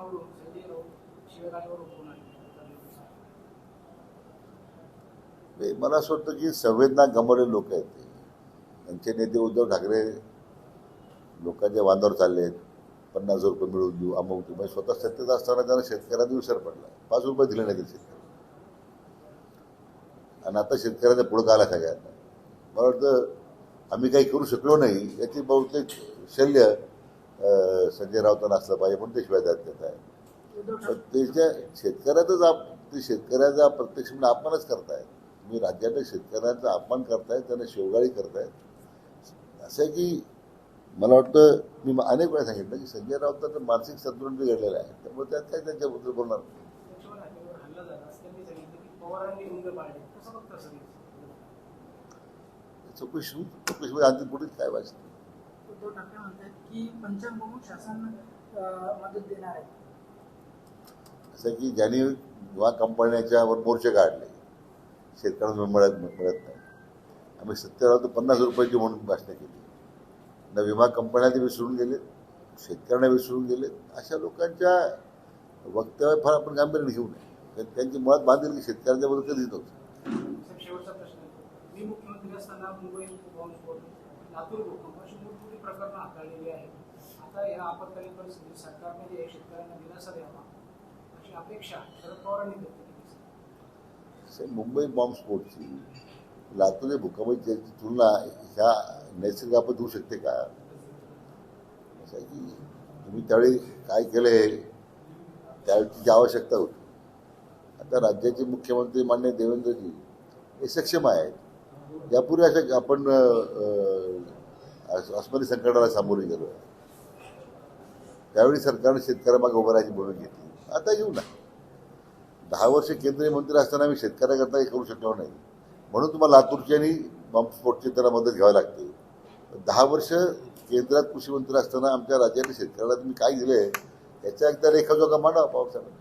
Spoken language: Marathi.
प्रकरणावरून संजय राऊत शिवेगाळीवर उठून आले ते मला असं वाटतं की संवेदना गमावले लोक आहेत ते. त्यांचे नेते उद्धव ठाकरे लोकांच्या वांदावर चालले आहेत पन्नास रुपये मिळवून देऊ अमुक देऊ. म्हणजे स्वतः सत्तेत असताना त्यांना शेतकऱ्यांना विसर पडला. पाच रुपये दिले नाही शेतकरी आणि आता शेतकऱ्यांचा पुढं आला सगळ्यांना मला वाटतं आम्ही काही करू शकलो नाही. याची बहुतेक शल्य संजय राऊतांना असलं पाहिजे पण ते शिवाय देत देत आहे त्याच्या शेतकऱ्याचाच आप ते शेतकऱ्याचा प्रत्यक्ष म्हणजे अपमानच करतायत. तुम्ही राज्यातल्या शेतकऱ्यांचा अपमान करतायत त्यांना शेवगाळी करतायत. असं आहे की मला वाटतं मी अनेक वेळा सांगितलं की संजय राऊतांचं मानसिक संतुलन बिघडलेलं आहे. त्यामुळे त्यात काय त्यांच्याबद्दल बोलणार चौकशी चौकशीमध्ये म्हणजे आणखी पुढे काय वाचतं? उद्धव ठाकरे म्हणतात की पंचांग बघून शासन मदत देणार आहे. असं की ज्यांनी विमा कंपन्याच्यावर मोर्चे काढले शेतकऱ्यांना मिळत मिळत नाही. आम्ही सत्तेवर आलो तर पन्नास रुपयाची म्हणून भाषणं केली. ना विमा कंपन्या ते विसरून गेले शेतकऱ्यांना विसरून गेले. अशा लोकांच्या वक्तव्य फार आपण गांभीर्याने घेऊ नये. कारण त्यांची मुळात बांधील की शेतकऱ्यांच्या बद्दल कधीच नव्हतं. लातूर भूकंप अशी मोठमोठी प्रकरणं हाताळलेली आहेत. आता या आपत्कालीन परिस्थितीत सरकारने जे शेतकऱ्यांना दिलासा द्यावा अशी अपेक्षा शरद पवारांनी व्यक्त केली मुंबई बॉम्बस्फोटची लातूर भूकंपाची याची तुलना ह्या नैसर्गिक आपत होऊ शकते का? की तुम्ही त्यावेळी काय केले? त्यावेळी जी आवश्यकता होती. आता राज्याचे मुख्यमंत्री मान्य देवेंद्रजी हे सक्षम आहेत. यापूर्वी अशा आपण अस्मरी संकटाला सामोरे गेलो. त्यावेळी सरकारने शेतकऱ्यामागे उभं राहायची भूमिका घेतली. आता येऊ ना. दहा वर्ष केंद्रीय मंत्री असताना आम्ही शेतकऱ्याकरता हे करू शकलो नाही. म्हणून तुम्हाला लातूरची आणि बॉम्बस्फोटची त्यांना मदत घ्यावी लागते. दहा वर्ष केंद्रात कृषी मंत्री असताना आमच्या राज्यातील शेतकऱ्याला तुम्ही काय दिले याच्या एकदा रेखाजोगा मांडा पावसाळ्यात